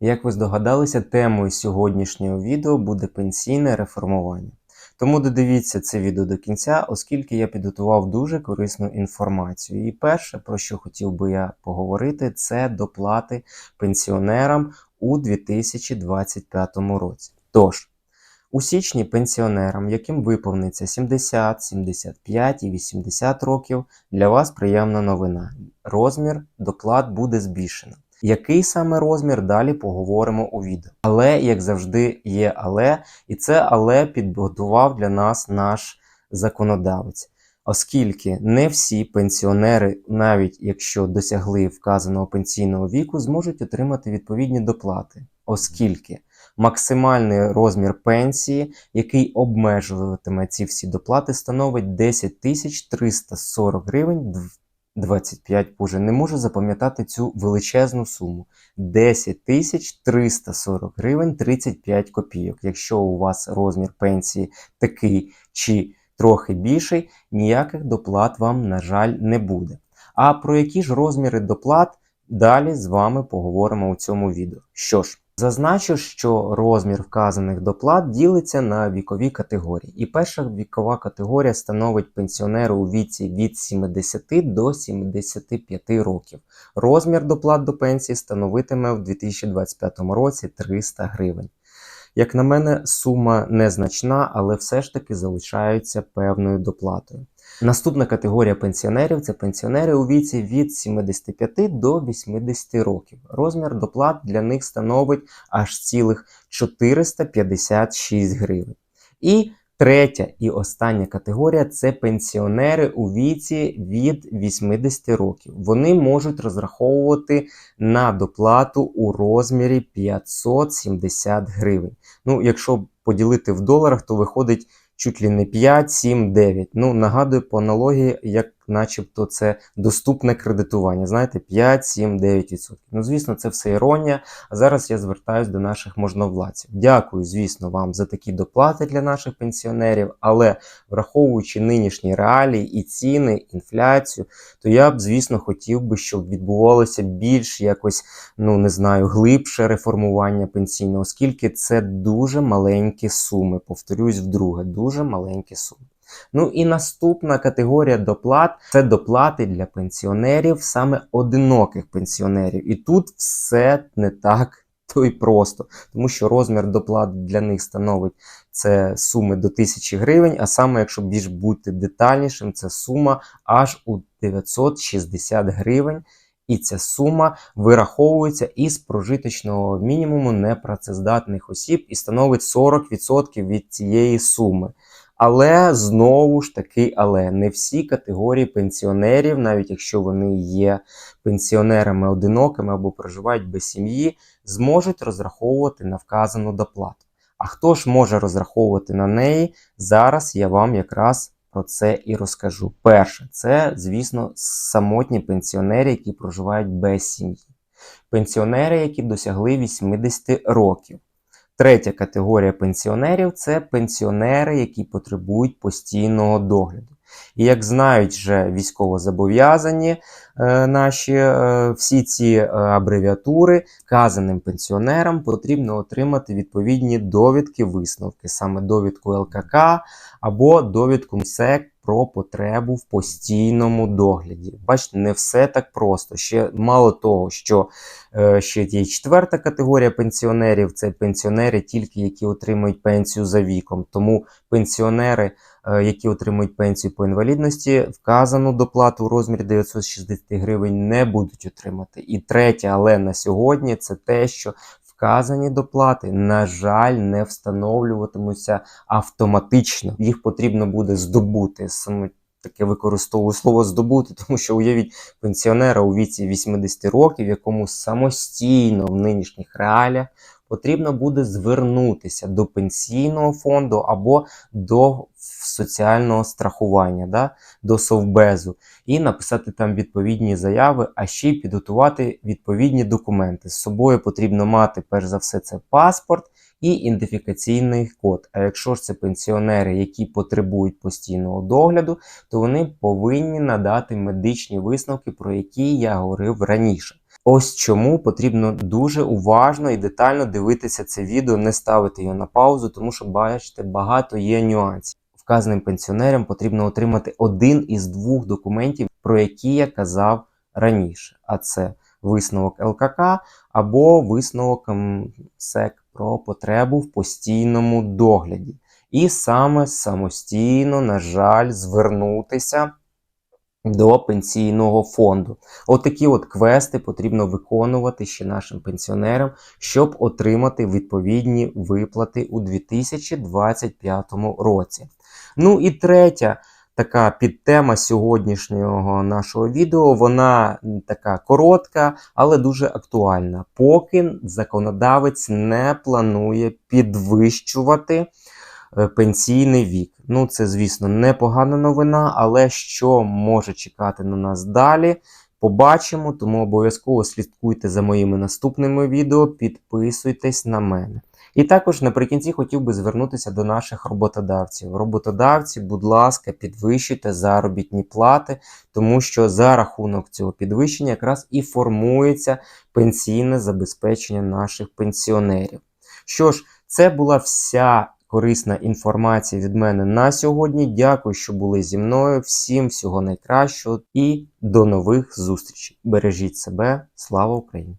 Як ви здогадалися, темою сьогоднішнього відео буде пенсійне реформування. Тому додивіться це відео до кінця, оскільки я підготував дуже корисну інформацію. І перше, про що хотів би я поговорити, це доплати пенсіонерам у 2025 році. Тож, у січні пенсіонерам, яким виповниться 70, 75 і 80 років, для вас приємна новина. Розмір доплат буде збільшено. Який саме розмір далі поговоримо у відео. Але, як завжди, є але, і це але підготував для нас наш законодавець. Оскільки не всі пенсіонери, навіть якщо досягли вказаного пенсійного віку, зможуть отримати відповідні доплати, оскільки максимальний розмір пенсії, який обмежуватиме ці всі доплати, становить 10 тисяч 340 гривень 25 боже, не можу запам'ятати цю величезну суму. 10 тисяч 340 гривень 35 копійок. Якщо у вас розмір пенсії такий чи трохи більший, ніяких доплат вам, на жаль, не буде. А про які ж розміри доплат далі з вами поговоримо у цьому відео. Що ж, Зазначу, що розмір вказаних доплат ділиться на вікові категорії. І перша вікова категорія становить пенсіонеру у віці від 70 до 75 років. Розмір доплат до пенсії становитиме в 2025 році 300 гривень. Як на мене, сума незначна, але все ж таки залишається певною доплатою. Наступна категорія пенсіонерів це пенсіонери у віці від 75 до 80 років. Розмір доплат для них становить аж цілих 456 гривень. І третя і остання категорія це пенсіонери у віці від 80 років. Вони можуть розраховувати на доплату у розмірі 570 гривень. Ну, якщо поділити в доларах, то виходить чуть ли не 5, 7, 9. Ну, нагадую по аналогії, як начебто це доступне кредитування. Знаєте, 5, 7, 9%. Ну, звісно, це все іронія. А зараз я звертаюся до наших можновладців. Дякую, звісно, вам за такі доплати для наших пенсіонерів, але враховуючи нинішні реалії і ціни, інфляцію, то я б, звісно, хотів би, щоб відбувалося більш якось, ну не знаю, глибше реформування пенсійного, оскільки це дуже маленькі суми. Повторюсь вдруге, дуже маленькі суми. Ну і наступна категорія доплат це доплати для пенсіонерів, саме одиноких пенсіонерів. І тут все не так то й просто, тому що розмір доплат для них становить це суми до 1000 гривень, а саме, якщо більш бути детальнішим, це сума аж у 960 гривень. І ця сума вираховується із прожиточного мінімуму непрацездатних осіб і становить 40% від цієї суми. Але знову ж таки, але не всі категорії пенсіонерів, навіть якщо вони є пенсіонерами одинокими або проживають без сім'ї, зможуть розраховувати на вказану доплату. А хто ж може розраховувати на неї? Зараз я вам якраз про це і розкажу. Перше, це, звісно, самотні пенсіонери, які проживають без сім'ї. Пенсіонери, які досягли 80 років. Третя категорія пенсіонерів це пенсіонери, які потребують постійного догляду. І як знають вже військовозобов'язані е, наші е, всі ці е, абревіатури, вказаним пенсіонерам потрібно отримати відповідні довідки, висновки, саме довідку ЛКК або довідку МСЕК про потребу в постійному догляді. Бачите, не все так просто. Ще мало того, що е, ще є четверта категорія пенсіонерів це пенсіонери, тільки які отримують пенсію за віком. Тому пенсіонери, е, які отримують пенсію по інвалідності, вказану доплату у розмірі 960 гривень не будуть отримати. І третє, але на сьогодні це те, що Вказані доплати, на жаль, не встановлюватимуться автоматично. Їх потрібно буде здобути. Саме таке використовую слово здобути, тому що уявіть пенсіонера у віці 80 років, якому самостійно в нинішніх реаліях потрібно буде звернутися до пенсійного фонду або до соціального страхування, да, до совбезу, і написати там відповідні заяви, а ще й підготувати відповідні документи. З собою потрібно мати, перш за все, це паспорт. І ідентифікаційний код. А якщо ж це пенсіонери, які потребують постійного догляду, то вони повинні надати медичні висновки, про які я говорив раніше. Ось чому потрібно дуже уважно і детально дивитися це відео, не ставити його на паузу, тому що бачите, багато є нюансів. Вказаним пенсіонерам потрібно отримати один із двох документів, про які я казав раніше. А це висновок ЛКК або висновок МСЕК про потребу в постійному догляді. І саме самостійно, на жаль, звернутися до пенсійного фонду. Отакі от квести потрібно виконувати ще нашим пенсіонерам, щоб отримати відповідні виплати у 2025 році. Ну і третя така підтема сьогоднішнього нашого відео, вона така коротка, але дуже актуальна. Поки законодавець не планує підвищувати пенсійний вік. Ну, це, звісно, непогана новина, але що може чекати на нас далі, побачимо. Тому обов'язково слідкуйте за моїми наступними відео, підписуйтесь на мене. І також наприкінці хотів би звернутися до наших роботодавців. Роботодавці, будь ласка, підвищуйте заробітні плати, тому що за рахунок цього підвищення якраз і формується пенсійне забезпечення наших пенсіонерів. Що ж, це була вся корисна інформація від мене на сьогодні. Дякую, що були зі мною. Всім всього найкращого і до нових зустрічей. Бережіть себе. Слава Україні!